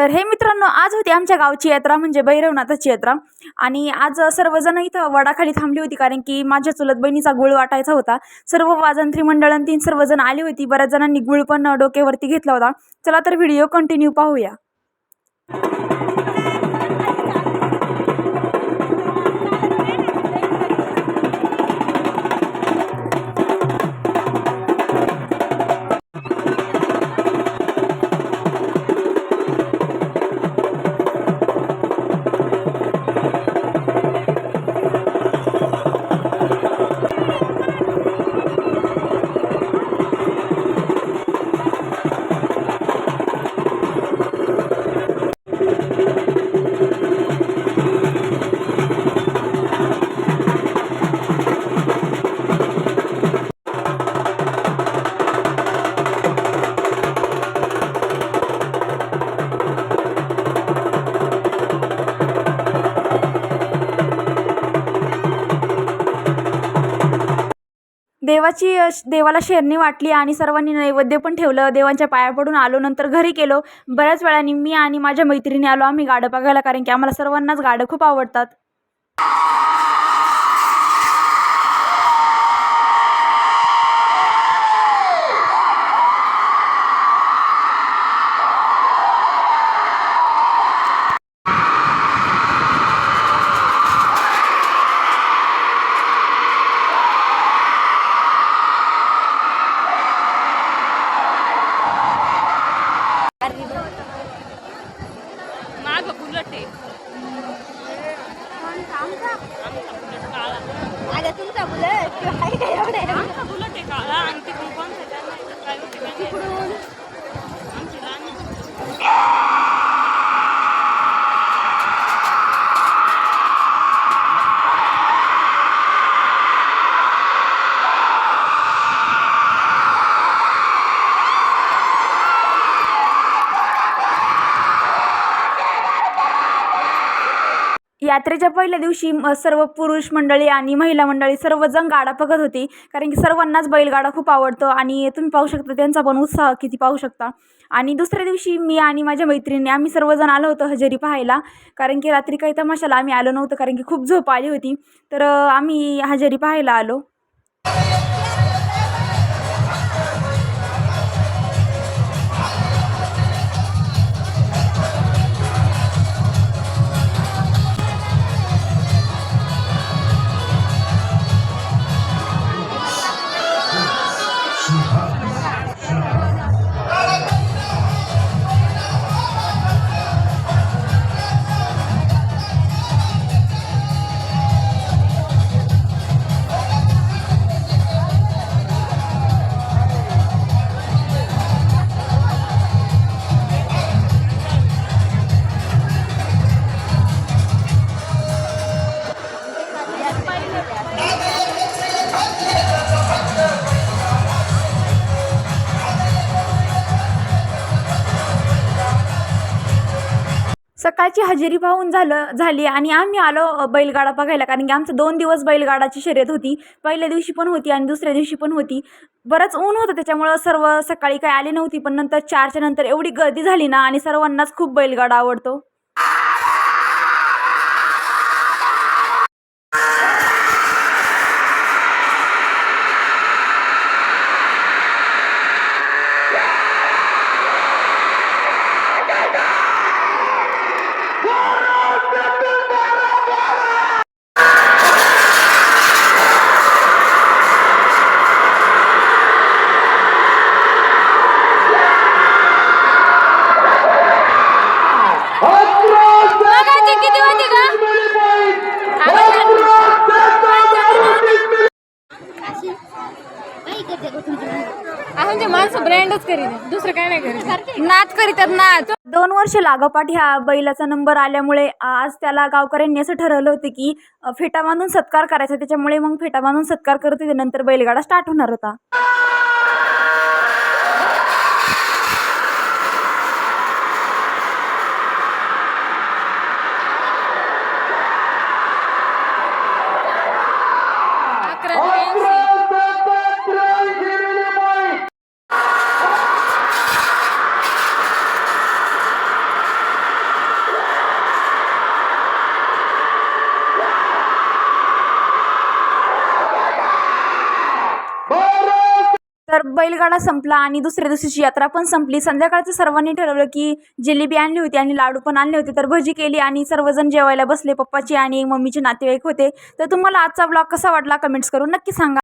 तर हे मित्रांनो आज होती आमच्या गावची यात्रा म्हणजे भैरवनाथाची यात्रा. आणि आज सर्वजण इथं वडाखाली थांबली होती कारण की माझ्या चुलत बहिणीचा गुळ वाटायचा होता. सर्व वाजंत्री मंडळांनी तीन सर्वजण आली होती. बऱ्याच जणांनी गुळ पण डोक्यावरती घेतला होता. चला तर व्हिडिओ कंटिन्यू पाहूया. देवाची देवाला शेरणी वाटली आणि सर्वांनी नैवेद्य पण ठेवलं. देवांच्या पाया पडून आलो नंतर घरी गेलो. बऱ्याच वेळाने मी आणि माझ्या मैत्रिणी आलो. आम्ही गाडं बघायला कारण की आम्हाला सर्वांनाच गाडं खूप आवडतात. माग बुलट आहे. अगं तुमचा बुलेट? एवढे? आमचा बुलट आहे काळा. आणि तिकडून कोणता आहे यात्रेच्या पहिल्या दिवशी सर्व पुरुष मंडळी आणि महिला मंडळी सर्वजण गाडा बघत होती. कारण की सर्वांनाच बैलगाडा खूप आवडतो आणि तुम्ही पाहू शकता त्यांचा पण उत्साह किती पाहू शकता. आणि दुसऱ्या दिवशी मी आणि माझ्या मैत्रिणी आम्ही सर्वजण आलो होतो हजेरी पाहायला. कारण की रात्री काही तमाशाला आम्ही आलो नव्हतं कारण की खूप झोप आली होती. तर आम्ही हजेरी पाहायला आलो. सकाळची हजेरी पाहून झालं झाली आणि आम्ही आलो बैलगाडा बघायला. कारण की आमचं दोन दिवस बैलगाडाची शर्यत होती. पहिल्या दिवशी पण होती आणि दुसऱ्या दिवशी पण होती. बरंच ऊन होतं त्याच्यामुळं सर्व सकाळी काही आली नव्हती. पण नंतर चारच्या नंतर एवढी गर्दी झाली ना आणि सर्वांनाच खूप बैलगाडा आवडतो. म्हणजे माणसं ब्रँडच करीत दुसरं काय नाही करीत नाच करीतात नाच दोन वर्ष लागोपाठ ह्या बैलाचा नंबर आल्यामुळे आज त्याला गावकऱ्यांनी असं ठरवलं होतं की फेटा बांधून सत्कार करायचा. त्याच्यामुळे मग फेटा बांधून सत्कार करत होते. नंतर बैलगाडा स्टार्ट होणार होता. तर बैलगाडा संपला आणि दुसऱ्या दिवशीची यात्रा पण संपली. संध्याकाळचं सर्वांनी ठरवलं की जिलेबी आणली होती आणि लाडू पण आणले होते. तर भजी केली आणि सर्वजण जेवायला बसले. पप्पाची आणि मम्मीचे नातेवाईक होते. तर तुम्हाला आजचा ब्लॉग कसा वाटला? कमेंट्स करून नक्की सांगा.